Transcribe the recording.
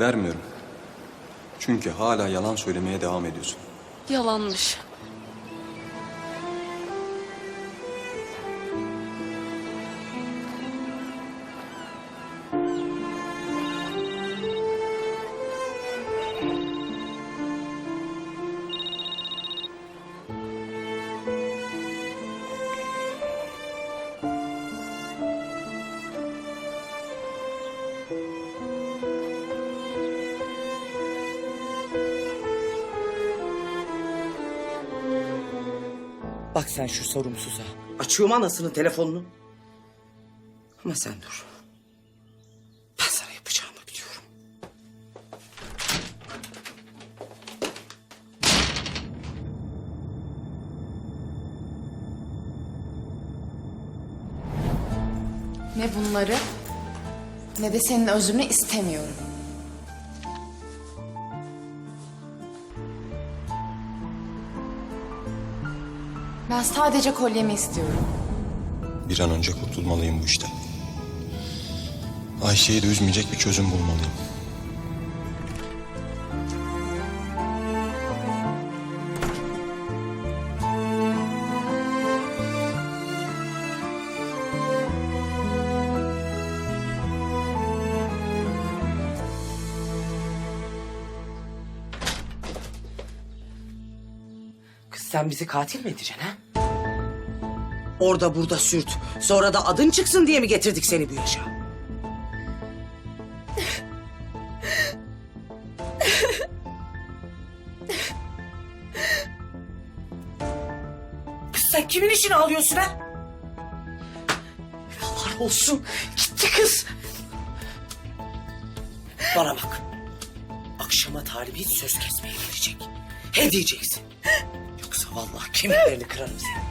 Vermiyorum. Çünkü hala yalan söylemeye devam ediyorsun. Yalanmış. Bak sen şu sorumsuza. Açıyorum anasının telefonunu. Ama sen dur. Ben sana yapacağımı biliyorum. Ne bunları ne de senin özrünü istemiyorum. Ben sadece kolyemi istiyorum. Bir an önce kurtulmalıyım bu işten. Ayşe'yi de üzmeyecek bir çözüm bulmalıyım. Kız sen bizi katil mi edeceksin ha? Orada burada sürt. Sonra da adın çıksın diye mi getirdik seni bu yaşa? Kız sen kimin işini alıyorsun ha? Allah olsun. Gitti kız. Bana bak. Akşama talibi söz kesmeye gelecek. He diyeceksin. Vallahi kemiklerini kırarım seni.